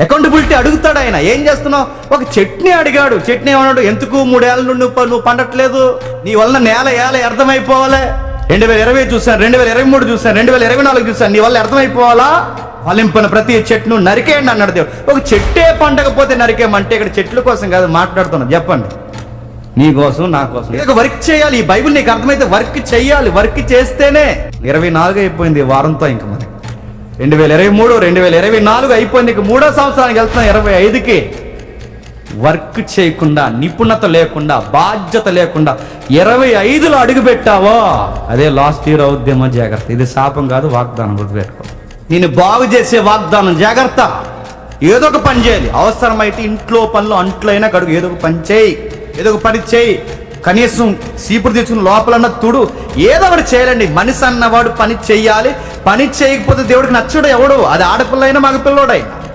Accountability అడుగుతాడు ఆయన. ఏం చేస్తున్నావు? ఒక చట్నీ అడిగాడు. చట్నీ ఏమన్నాడు? ఎందుకు మూడేళ్ళ నుండి నువ్వు పండట్లేదు? నీ వల్ల నేల ఏల అర్థమైపోవాలి? రెండు వేల ఇరవై చూసాను రెండు వేల ఇరవై మూడు చూసాను రెండు వేల ఇరవై నాలుగు చూసాను నీ వల్ల అర్థమైపోవాలా? ఫలింపిన ప్రతి చెట్టును నరికేయండి అన్నాడు దేవుడు. ఒక చెట్టే పండకపోతే నరికేయమంటే ఇక్కడ చెట్ల కోసం కాదు మాట్లాడుతున్నాం చెప్పండి. నీ కోసం నా కోసం. ఇక వర్క్ చేయాలి. ఈ బైబిల్ నీకు అర్థమైతే వర్క్ చేయాలి వర్క్ చేస్తేనే. ఇరవై నాలుగు అయిపోయింది వారంతో ఇంక మరి. రెండు వేల ఇరవై మూడు రెండు వేల ఇరవై నాలుగు అయిపోయింది. ఇక మూడో సంవత్సరానికి వెళ్తున్నాం ఇరవై ఐదుకి వర్క్ చేయకుండా నిపుణత లేకుండా బాధ్యత లేకుండా ఇరవై ఐదులో అడుగు పెట్టావో అదే లాస్ట్ ఇయర్ అవుద్దేమో జాగ్రత్త. ఇది శాపం కాదు వాగ్దానం గుర్తుపెట్టుకో. నేను బాగు చేసే వాగ్దానం జాగ్రత్త. ఏదో ఒక పని చేయాలి. అవసరమైతే ఇంట్లో పనులు అంట్లో అయినా కడుగు. ఏదో ఒక పని చేయి. ఏదో ఒక పని చేయి. కనీసం సీపురు తెచ్చుకుని లోపలన్న తుడు ఏదో ఒకటి చేయాలండి. మనిషి అన్నవాడు పని చెయ్యాలి పని చేయకపోతే దేవుడికి నచ్చడు ఎవడు? అది ఆడపిల్ల అయినా.